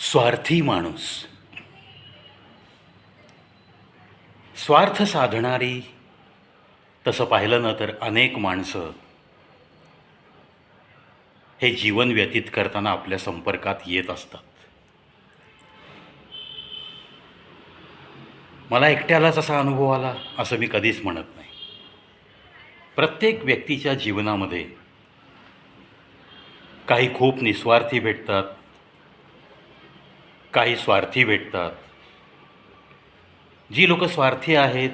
स्वार्थी माणूस. स्वार्थ साधणारी तसं पाहिलं ना तर अनेक माणसं हे जीवन व्यतीत करताना आपल्या संपर्कात येत असतात. मला एकट्यालाच असा अनुभव आला असं मी कधीच म्हणत नाही. प्रत्येक व्यक्तीच्या जीवनामध्ये काही खूप निस्वार्थी भेटतात काही स्वार्थी भेटतात. जी लोक स्वार्थी आहेत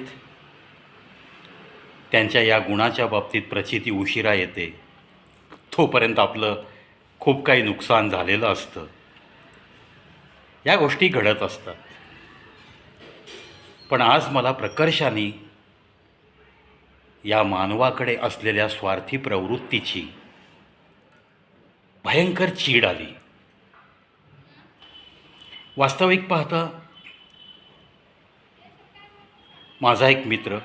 त्यांच्या या गुणाच्या बाबतीत प्रचिती उशिरा येते. तोपर्यंत आपलं खूप काही नुकसान झालेलं असतं. या गोष्टी घडत असतात. पण आज मला प्रकर्षाने या मानवाकडे असलेल्या स्वार्थी प्रवृत्तीची भयंकर चीड आली. वास्तविक पाहता माझा एक मित्र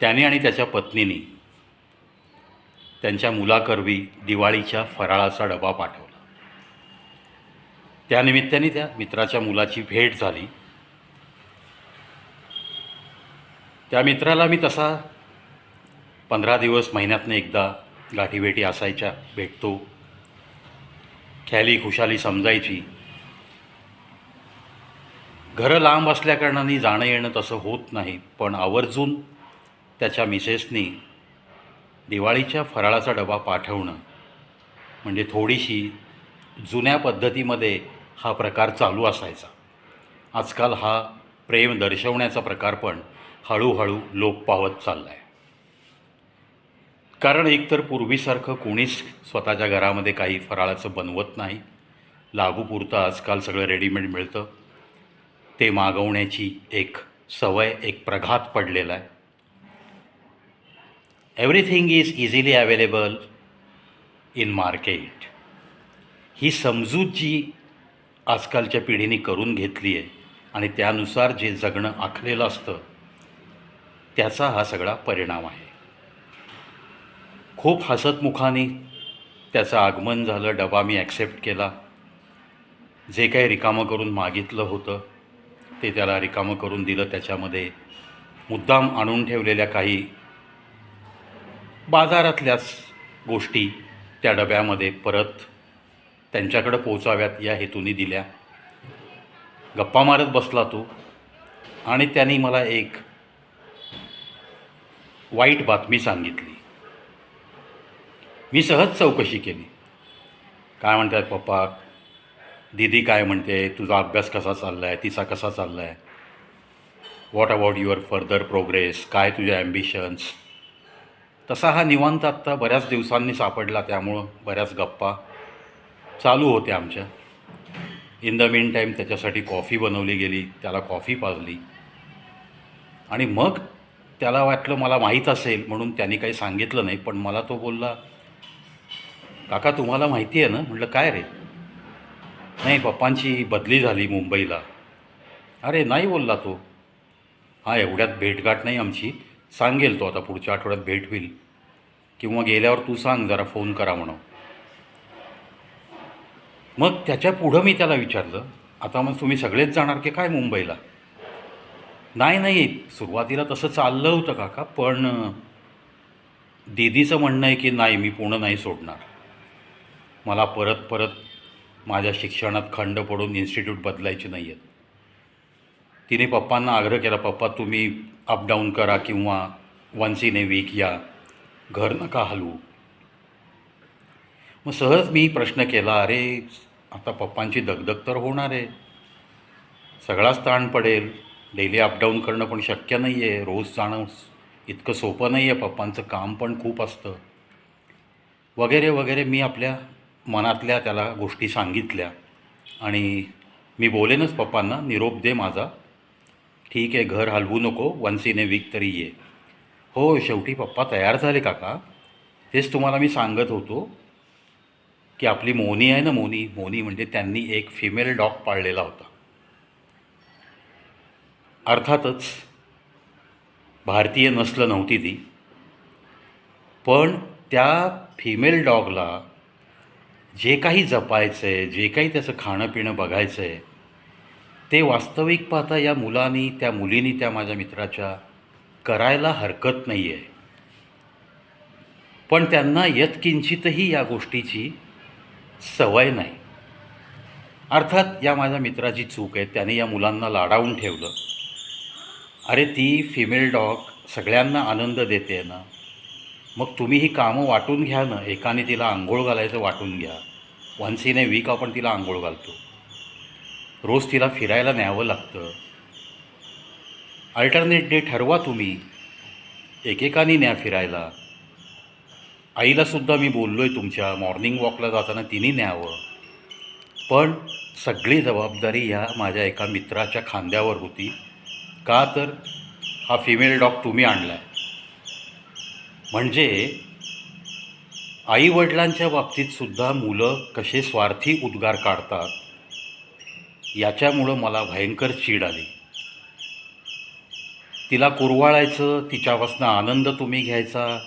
त्याने आणि त्याच्या पत्नीने त्यांच्या मुलाकरवी दिवाळीच्या फराळाचा डबा पाठवला. त्यानिमित्ताने त्या मित्राच्या मुलाची भेट झाली. त्या मित्राला मी तसा पंधरा दिवस महिन्यातनं एकदा गाठीभेटी असायच्या भेटतो. ख्याली खुशाली समजायची. घरं लांब असल्याकारणाने जाणं येणं तसं होत नाही. पण आवर्जून त्याच्या मिसेसनी दिवाळीच्या फराळाचा डबा पाठवणं म्हणजे थोडीशी जुन्या पद्धतीमध्ये हा प्रकार चालू असायचा. आजकाल हा प्रेम दर्शवण्याचा प्रकार पण हळूहळू लोप पावत चालला आहे कारण एकतर पूर्वीसारखं कोणीच स्वतःच्या घरामध्ये काही फराळाचं बनवत नाही. लागूपुरतं आजकाल सगळं रेडीमेड मिळतं. ते मागवण्याची एक सवय एक प्रघात पडलेला आहे. Everything is easily available in market ही समजूत जी आजकालच्या पिढीने करून घेतली आहे आणि त्यानुसार जे जगणं आखलेलं असतं त्याचा हा सगळा परिणाम आहे. खूप हसतमुखाने त्याचं आगमन झालं डबा मी ॲक्सेप्ट केला. जे काही रिकामं करून मागितलं होतं ते त्याला रिकामं करून दिलं. त्याच्यामध्ये मुद्दाम आणून ठेवलेल्या काही बाजारातल्याच गोष्टी त्या डब्यामध्ये परत त्यांच्याकडं पोचाव्यात या हेतूने दिल्या. गप्पा मारत बसला तो आणि त्यांनी मला एक वाईट बातमी सांगितली. मी सहज चौकशी केली. काय म्हणतात पप्पा? दीदी काय म्हणते? तुझा अभ्यास कसा चालला आहे तिचा कसा चालला आहे what about your further progress काय तुझ्या ॲम्बिशन्स तसा हा निवांत आत्ता बऱ्याच दिवसांनी सापडला त्यामुळं बऱ्याच गप्पा चालू होत्या आमच्या. इन द मीन टाईम त्याच्यासाठी कॉफी बनवली गेली त्याला कॉफी पाजली. आणि मग त्याला वाटलं मला माहीत असेल म्हणून त्यांनी काही सांगितलं नाही पण मला तो बोलला काका तुम्हाला माहिती आहे ना? म्हटलं काय रे? नाही पप्पांची बदली झाली मुंबईला. अरे नाही बोलला तो. हा एवढ्यात भेटगाठ नाही आमची. सांगेल तो आता पुढच्या आठवड्यात भेट होईल. किंवा गेल्यावर तू सांग जरा फोन करा म्हणून. मग त्याच्या पुढं मी त्याला विचारलं आता मग तुम्ही सगळेच जाणार की काय मुंबईला? नाही नाही सुरुवातीला तसं चाललं होतं काका पण दीदीचं म्हणणं आहे की नाही मी पूर्ण नाही सोडणार. मला परत परत माझ्या शिक्षणात खंड पडून इन्स्टिट्यूट बदलायचे नाही आहेत तिने पप्पांना आग्रह केला पप्पा तुम्ही अपडाऊन करा किंवा वन्स इन ए वीक या. घर नका हलवू. मग सहज मी प्रश्न केला अरे आता पप्पांची दगदग तर होणार आहे. सगळाच ताण पडेल. डेली अपडाऊन करणं पण शक्य नाही आहे रोज जाणं इतकं सोपं नाही आहे पप्पांचं काम पण खूप असतं. वगैरे वगैरे मी आपल्या मनातल्या त्याला गोष्टी सांगितल्या. आणि मी बोलेनच पप्पांना निरोप दे माझा. ठीक आहे घर हलवू नको वन्स इन ए वीक तरी ये. हो शेवटी पप्पा तयार झाले काका. तेच तुम्हाला मी सांगत होतो की आपली मोनी आहे ना मोनी मोनी म्हणजे त्यांनी एक फिमेल डॉग पाळलेला होता. अर्थातच भारतीय नस्ल नव्हती ती. पण त्या फिमेल डॉगला जे काही जपायचं आहे जे काही त्याचं खाणं पिणं बघायचं आहे ते वास्तविक पाहता या मुलांनी त्या मुलीनी त्या माझ्या मित्राच्या करायला हरकत नाही आहे पण त्यांना यत्किंचितही या गोष्टीची सवय नाही. अर्थात या माझ्या मित्राची चूक आहे त्याने या मुलांना लाडावून ठेवलं. अरे ती फिमेल डॉग सगळ्यांना आनंद देते ना? मग तुम्ही ही कामं वाटून घ्या ना. एकाने तिला आंघोळ घालायचं वाटून घ्या. वन्स इन ए वीक आपण तिला आंघोळ घालतो. रोज तिला फिरायला न्यावं लागतं. अल्टरनेट डे ठरवा तुम्ही. एकेकाने न्या फिरायला. आईलासुद्धा मी बोललो आहे तुमच्या मॉर्निंग वॉकला जाताना तिने न्यावं. पण सगळी जबाबदारी ह्या माझ्या एका मित्राच्या खांद्यावर होती. का तर हा फिमेल डॉग तुम्ही आणला आहे म्हणजे आईवडिलांच्या बाबतीतसुद्धा मुलं कसे स्वार्थी उद्गार काढतात याच्यामुळं मला भयंकर चीड आली. तिला कुरवाळायचं तिच्यापासनं आनंद तुम्ही घ्यायचा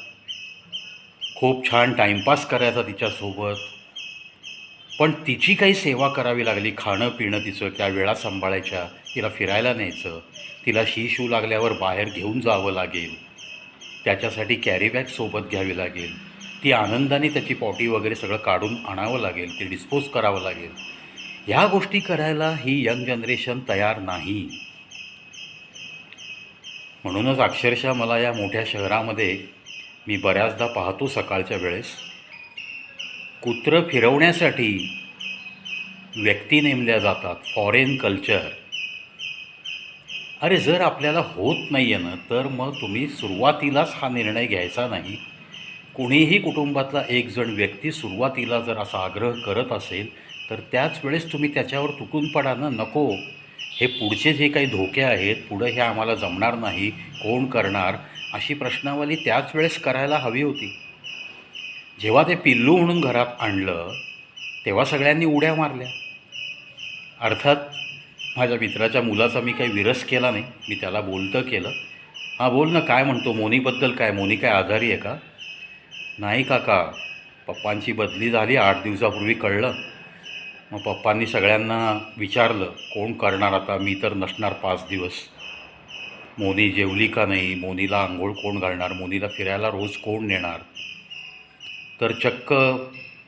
खूप छान टाईमपास करायचा तिच्यासोबत. पण तिची काही सेवा करावी लागली खाणं पिणं तिचं त्या वेळा सांभाळायच्या तिला फिरायला न्यायचं तिला शी शू लागल्यावर बाहेर घेऊन जावं लागेल. त्याच्यासाठी कॅरीबॅग सोबत घ्यावी लागेल. ती आनंदाने त्याची पॉटी वगैरे सगळं काढून आणावं लागेल ते डिस्पोज करावं लागेल. ह्या गोष्टी करायला ही यंग जनरेशन तयार नाही. म्हणूनच अक्षरशः मला या मोठ्या शहरामध्ये मी बऱ्याचदा पाहतो सकाळच्या वेळेस. कुत्रं फिरवण्यासाठी व्यक्ती नेमल्या जातात फॉरेन कल्चर अरे जर आपल्याला होत नाही आहे ना तर मग तुम्ही सुरुवातीलाच हा निर्णय घ्यायचा नाही. कुणीही कुटुंबातला एक जण व्यक्ती सुरुवातीला जर असा आग्रह करत असेल तर त्याच वेळेस तुम्ही त्याच्यावर तुटून पडा ना नको. हे पुढचे जे काही धोके आहेत पुढं हे आम्हाला जमणार नाही कोण करणार अशी प्रश्नावली त्याच वेळेस करायला हवी होती. जेव्हा ते पिल्लू म्हणून घरात आणलं तेव्हा सगळ्यांनी उड्या मारल्या. अर्थात माझ्या मित्राच्या मुलाचा मी काही विरस केला नाही. मी त्याला बोलतं केलं. हां बोल ना काय म्हणतो? मोनीबद्दल काय? मोनी काय आजारी आहे का? नाही काका. पप्पांची बदली झाली आठ दिवसापूर्वी कळलं. मग पप्पांनी सगळ्यांना विचारलं कोण करणार आता? मी तर नसणार पाच दिवस. मोनी जेवली का नाही? मोनीला आंघोळ कोण घालणार? मोनीला फिरायला रोज कोण नेणार? तर चक्क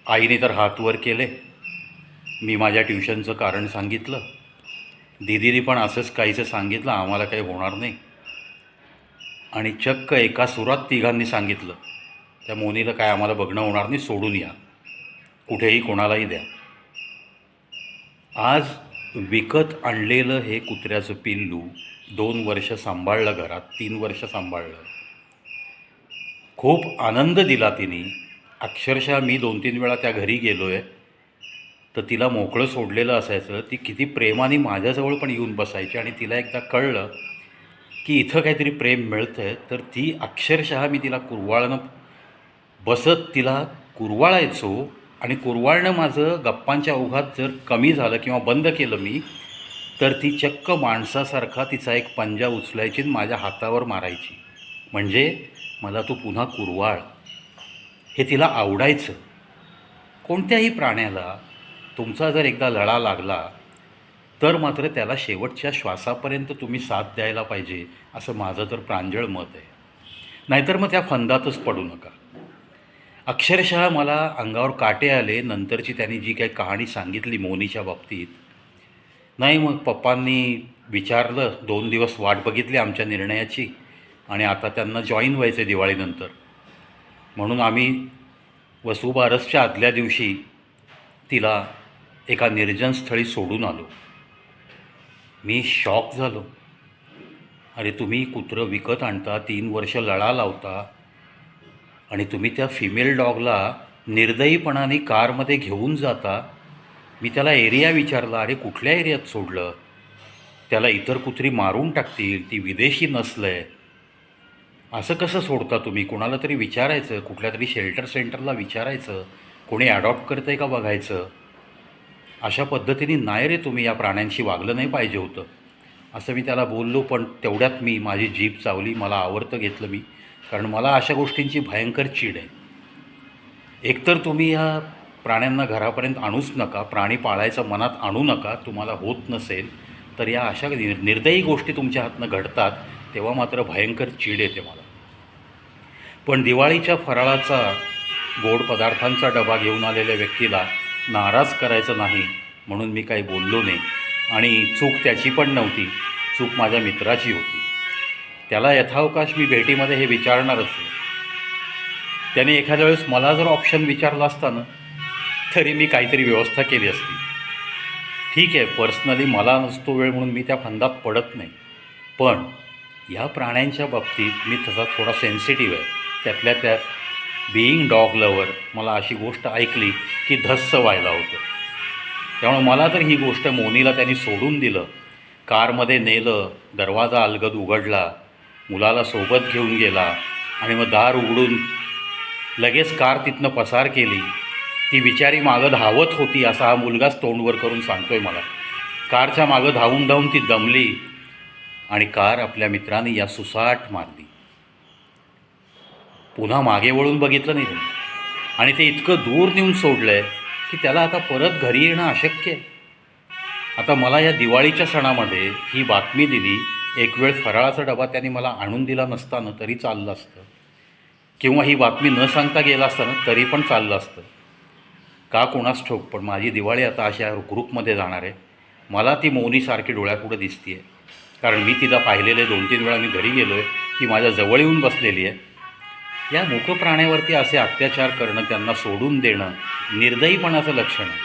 आईने तर हातवर केले. मी माझ्या ट्युशनचं कारण सांगितलं. दिदीने पण असंच काहीचं सांगितलं आम्हाला काही होणार नाही. आणि चक्क एका सुरात तिघांनी सांगितलं त्या मोनीला काय आम्हाला बघणं होणार नाही सोडून या. कुठेही कोणालाही द्या. आज विकत आणलेलं हे कुत्र्याचं पिल्लू दोन वर्ष सांभाळलं घरात तीन वर्ष सांभाळलं. खूप आनंद दिला तिने. अक्षरशः मी दोन तीन वेळा त्या घरी गेलो आहे तर तिला मोकळं सोडलेलं असायचं. ती किती प्रेमाने माझ्याजवळ पण येऊन बसायची आणि तिला एकदा कळलं की इथं काहीतरी प्रेम मिळतं आहे तर ती अक्षरशः मी तिला कुरवाळणं बसत तिला कुरवाळायचो आणि कुरवाळणं माझं गप्पांच्या ओघात जर कमी झालं किंवा बंद केलं मी तर ती चक्क माणसासारखा तिचा एक पंजा उचलायची आणि माझ्या हातावर मारायची. म्हणजे मला तू पुन्हा कुरवाळ. हे तिला आवडायचं. कोणत्याही प्राण्याला तुमचा जर एकदा लढा लागला तर मात्र त्याला शेवटच्या श्वासापर्यंत तुम्ही साथ द्यायला पाहिजे असं माझं तर प्रांजळ मत आहे. नाहीतर मग त्या फंदातच पडू नका. अक्षरशः मला अंगावर काटे आले नंतरची त्यांनी जी काही कहाणी सांगितली मोनीच्या बाबतीत. नाही मग पप्पांनी विचारलं दोन दिवस वाट बघितली आमच्या निर्णयाची आणि आता त्यांना जॉईन व्हायचं आहे दिवाळीनंतर. म्हणून आम्ही वसुबारसच्या आदल्या दिवशी तिला एका निर्जन स्थळी सोडून आलो. मी शॉक झालो. अरे तुम्ही कुत्रं विकत आणता तीन वर्ष लळा लावता आणि तुम्ही त्या फिमेल डॉगला निर्दयीपणाने कारमध्ये घेऊन जाता. मी त्याला एरिया विचारला अरे कुठल्या एरियात सोडलं? त्याला इतर कुत्री मारून टाकतील ती विदेशी नसलं आहे असं कसं सोडता तुम्ही? कोणाला तरी विचारायचं कुठल्या तरी शेल्टर सेंटरला विचारायचं कोणी ॲडॉप्ट करतं आहे का बघायचं? अशा पद्धतीने नाही रे तुम्ही या प्राण्यांशी वागलं नाही पाहिजे होतं. असं मी त्याला बोललो पण तेवढ्यात मी माझी जीभ चावली मला आवडतं घेतलं मी. कारण मला अशा गोष्टींची भयंकर चीड आहे. एकतर तुम्ही या प्राण्यांना घरापर्यंत आणूच नका प्राणी पाळायचं मनात आणू नका तुम्हाला होत नसेल तर या अशा निर निर्दयी गोष्टी तुमच्या हातनं घडतात तेव्हा मात्र भयंकर चीड येते मला. पण दिवाळीच्या फराळाचा गोड पदार्थांचा डबा घेऊन आलेल्या व्यक्तीला नाराज करायचं नाही म्हणून मी काही बोललो नाही. आणि चूक त्याची पण नव्हती. चूक माझ्या मित्राची होती. त्याला यथावकाश मी भेटीमध्ये हे विचारणारच आहे. त्याने एखाद्या वेळेस मला जर ऑप्शन विचारला असता ना तरी मी काहीतरी व्यवस्था केली असती. ठीक आहे पर्सनली मला नसतो वेळ म्हणून मी त्या फंदात पडत नाही. पण या प्राण्यांच्या बाबतीत मी तसा थोडा सेन्सिटिव्ह आहे. त्यातल्या त्यात बिईंग डॉग लवर मला अशी गोष्ट ऐकली की धस्स व्हायला होतं. त्यामुळे मला तर ही गोष्ट मोनीला त्यांनी सोडून दिलं. कारमध्ये नेलं दरवाजा अलगद उघडला मुलाला सोबत घेऊन गेला आणि मग दार उघडून लगेच कार तिथनं पसार केली. ती बिचारी मागं धावत होती असा हा मुलगाच तोंडवर करून सांगतोय मला. कारच्या मागं धावून धावून ती दमली आणि कार आपल्या मित्राने या सुसाट मारली. पुन्हा मागे वळून बघितलं नाही त्यांनी. आणि ते इतकं दूर नेऊन सोडलं आहे की त्याला आता परत घरी येणं अशक्य आहे. आता मला या दिवाळीच्या सणामध्ये ही बातमी दिली एक वेळ फराळाचा डबा त्यांनी मला आणून दिला नसताना तरी चाललं असतं. किंवा ही बातमी न सांगता गेला असताना तरी पण चाललं असतं. का कोणास ठोक पण माझी दिवाळी आता अशा ग्रुपमध्ये जाणार आहे. मला ती मौनीसारखी डोळ्यापुढं दिसते आहे कारण मी तिला पाहिलेले दोन तीन वेळा मी घरी गेलो आहे ती माझ्या जवळ येऊन बसलेली आहे. या मूक प्राण्यावरती असे अत्याचार करणं त्यांना सोडून देणं निर्दयीपणाचं लक्षण आहे.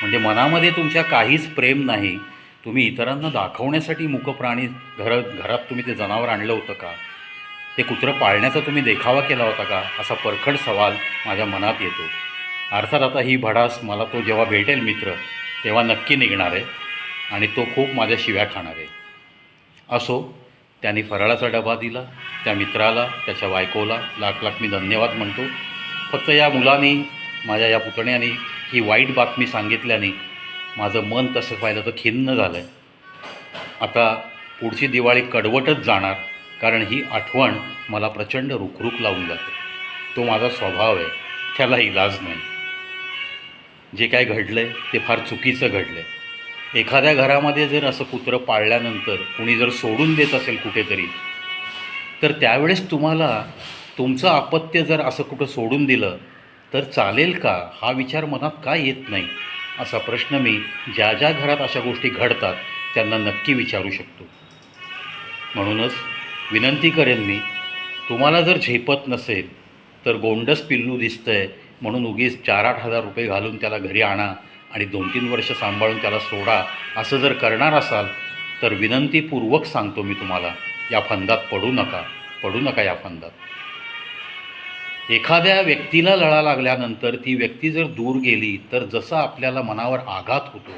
म्हणजे मनामध्ये तुमच्या काहीच प्रेम नाही. तुम्ही इतरांना दाखवण्यासाठी मूक प्राणी घर घरात तुम्ही ते जनावर आणलं होतं का? ते कुत्रं पाळण्याचा तुम्ही देखावा केला होता का? असा परखड सवाल माझ्या मनात येतो. अर्थात आता ही भडास मला तो जेव्हा भेटेल मित्र तेव्हा नक्की निघणार आहे आणि तो खूप माझ्या शिव्या खाणार आहे. असो त्याने फराळाचा डबा दिला त्या मित्राला त्याच्या बायकोला लाख लाख मी धन्यवाद म्हणतो. फक्त या मुलांनी माझ्या या पुतण्याने ही वाईट बातमी सांगितल्याने माझं मन तसं पाहिलं तर खिन्न झालं आहे आता पुढची दिवाळी कडवटच जाणार कारण ही आठवण मला प्रचंड रुखरुख लावून जाते. तो माझा स्वभाव आहे त्याला इलाज नाही. जे काय घडलं आहे ते फार चुकीचं घडलं आहे एखाद्या घरामध्ये जर असं कुत्रं पाळल्यानंतर कुणी जर सोडून देत असेल कुठेतरी तर त्यावेळेस तुम्हाला तुमचं अपत्य जर असं कुठं सोडून दिलं तर चालेल का? हा विचार मनात का येत नाही? असा प्रश्न मी ज्या ज्या घरात अशा गोष्टी घडतात त्यांना नक्की विचारू शकतो. म्हणूनच विनंती करेन मी तुम्हाला जर झेपत नसेल तर गोंडस पिल्लू दिसतंय म्हणून उगीच चार आठ हजार रुपये घालून त्याला घरी आणा. आणि दोन तीन वर्ष सांभाळून त्याला सोडा असं जर करणार असाल तर विनंतीपूर्वक सांगतो मी तुम्हाला या फंदात पडू नका पडू नका या फंदात. एखाद्या व्यक्तीला लळा लागल्यानंतर ती व्यक्ती जर दूर गेली तर जसं आपल्याला मनावर आघात होतो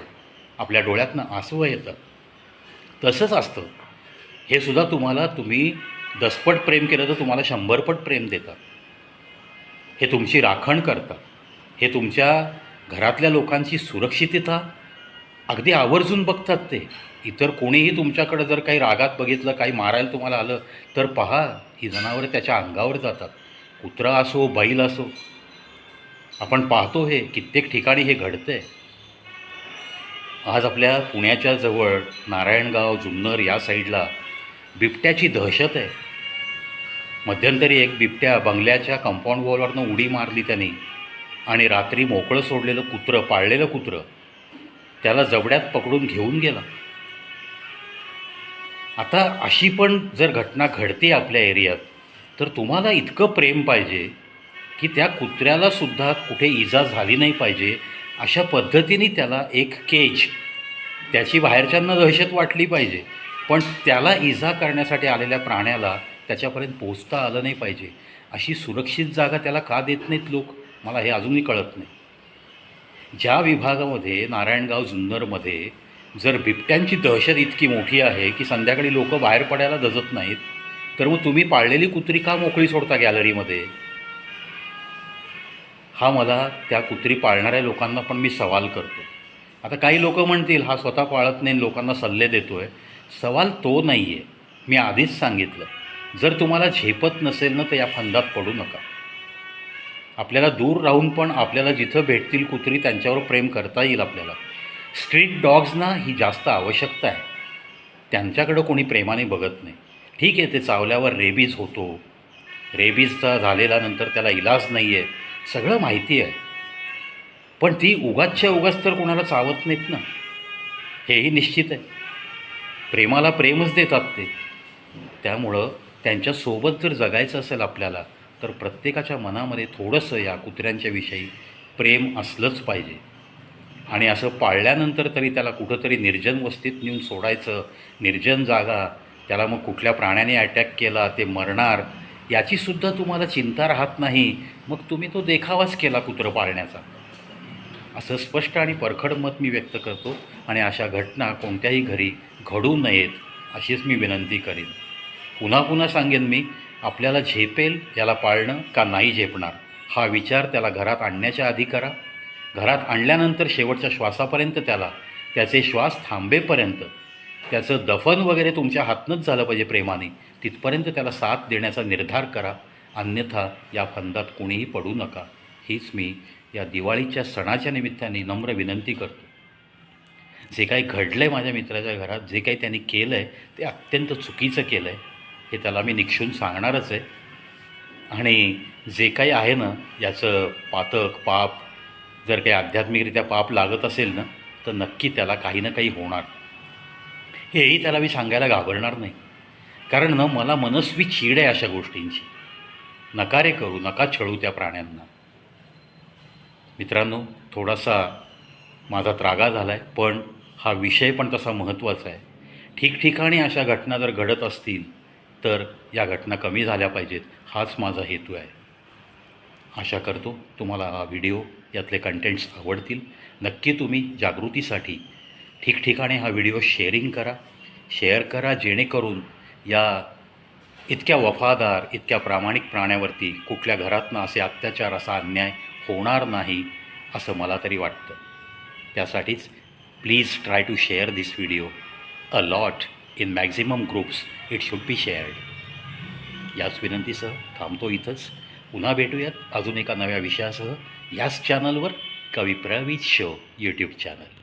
आपल्या डोळ्यातनं आसवं येतं. तसंच असतं. हे सुद्धा तुम्हाला तुम्ही दसपट प्रेम केलं तर तुम्हाला शंभरपट प्रेम देतात. हे तुमची राखण करतात. हे तुमच्या घरातल्या लोकांची सुरक्षितता? अगदी आवर्जून बघतात ते. इतर कोणीही तुमच्याकडं जर काही रागात बघितलं काही मारायला तुम्हाला आलं तर पहा ही जनावरं त्याच्या अंगावर जातात. कुत्रा असो बैल असो. आपण पाहतो हे कित्येक ठिकाणी हे घडतं आहे आज आपल्या पुण्याच्या जवळ नारायणगाव जुन्नर या साईडला बिबट्याची दहशत आहे. मध्यंतरी एक बिबट्या बंगल्याच्या कंपाऊंड वॉलवरनं उडी मारली त्यांनी. आणि रात्री मोकळं सोडलेलं कुत्रं पाळलेलं कुत्रं त्याला जबड्यात पकडून घेऊन गेला. आता अशी पण जर घटना घडते आपल्या एरियात तर तुम्हाला इतकं प्रेम पाहिजे की त्या कुत्र्याला सुद्धा कुठे इजा झाली नाही पाहिजे अशा पद्धतीने त्याला एक केज त्याची बाहेरच्यांना दहशत वाटली पाहिजे. पण त्याला इजा करण्यासाठी आलेल्या प्राण्याला त्याच्यापर्यंत पोचता आलं नाही पाहिजे. अशी सुरक्षित जागा त्याला का देत नाहीत लोक? मला हे अजूनही कळत नाही. ज्या विभागामध्ये नारायणगाव जुन्नरमध्ये जर बिबट्यांची दहशत इतकी मोठी आहे की संध्याकाळी लोक बाहेर पडायला दजत नाहीत तर मग तुम्ही पाळलेली कुत्री का मोकळी सोडता गॅलरीमध्ये? हा मला त्या कुत्री पाळणाऱ्या लोकांना पण मी सवाल करतो. आता काही लोक म्हणतील हा स्वतः पाळत नाही लोकांना सल्ले देतो आहे सवाल तो नाही आहे मी आधीच सांगितलं. जर तुम्हाला झेपत नसेल ना तर या फंदात पडू नका. आपल्याला दूर राहून पण आपल्याला जिथं भेटतील कुत्री त्यांच्यावर प्रेम करता येईल आपल्याला. स्ट्रीट डॉग्सना ही जास्त आवश्यकता आहे. त्यांच्याकडं कोणी प्रेमाने बघत नाही. ठीक आहे ते चावल्यावर रेबीज होतो. रेबीजचा झालेला नंतर त्याला इलाज नाही आहे सगळं माहिती आहे. पण ती उगाचच्या उगाच तर कोणाला चावत नाहीत ना. हेही निश्चित आहे. प्रेमाला प्रेमच देतात ते. त्यामुळं त्यांच्यासोबत जर जगायचं असेल आपल्याला तर प्रत्येकाच्या मनामध्ये थोडंसं या कुत्र्यांच्याविषयी प्रेम असलंच पाहिजे. आणि असं पाळल्यानंतर तरी त्याला कुठंतरी निर्जन वस्तीत नेऊन सोडायचं निर्जन जागा त्याला मग कुठल्या प्राण्याने अटॅक केला ते मरणार याचीसुद्धा तुम्हाला चिंता राहत नाही. मग तुम्ही तो देखावाच केला कुत्रं पाळण्याचा. असं स्पष्ट आणि परखड मत मी व्यक्त करतो आणि अशा घटना कोणत्याही घरी घडू नयेत अशीच मी विनंती करीन. पुन्हा पुन्हा सांगेन मी आपल्याला झेपेल याला पाळणं का नाही झेपणार? हा विचार त्याला घरात आणण्याच्या आधी करा. घरात आणल्यानंतर शेवटच्या श्वासापर्यंत त्याला त्याचे श्वास थांबेपर्यंत. त्याचं दफन वगैरे तुमच्या हातनंच झालं पाहिजे प्रेमाने. तिथपर्यंत त्याला साथ देण्याचा निर्धार करा. अन्यथा या फंदात कोणीही पडू नका. हीच मी या दिवाळीच्या सणाच्या निमित्ताने नम्र विनंती करतो. जे काही घडलं आहे माझ्या मित्राच्या घरात जे काही त्यांनी केलं आहे ते अत्यंत चुकीचं केलं आहे हे त्याला मी निक्षून सांगणारच आहे. आणि जे काही आहे ना याचं पातक पाप जर काही आध्यात्मिकरित्या पाप लागत असेल ना तर नक्की त्याला काही ना काही होणार. हेही त्याला मी सांगायला घाबरणार नाही. कारण ना मला मनस्वी चीड आहे अशा गोष्टींची. नकारे करू नका छळू त्या प्राण्यांना. मित्रांनो थोडासा माझा त्रागा झाला आहे पण हा विषय पण तसा महत्त्वाचा आहे. ठिकठिकाणी अशा घटना जर घडत असतील तर या घटना कमी झाल्या पाहिजेत हाच माझा हेतू आहे. आशा करतो तुम्हाला हा व्हिडिओ यातले कंटेंट्स आवडतील. नक्की तुम्ही जागृतीसाठी ठिकठिकाणी हा व्हिडिओ शेअरिंग करा. शेअर करा जेणेकरून या इतक्या वफादार इतक्या प्रामाणिक प्राण्यावरती कुठल्या घरातनं असे अत्याचार असा अन्याय होणार नाही असं मला तरी वाटतं. त्यासाठीच please try to share this video a lot in maximum groups it should be shared याच विनंतीसह थांबतो इथंच. पुन्हा भेटूयात अजून एका नव्या विषयासह. याच चॅनलवर कवी प्रवीत शो यूट्यूब चॅनल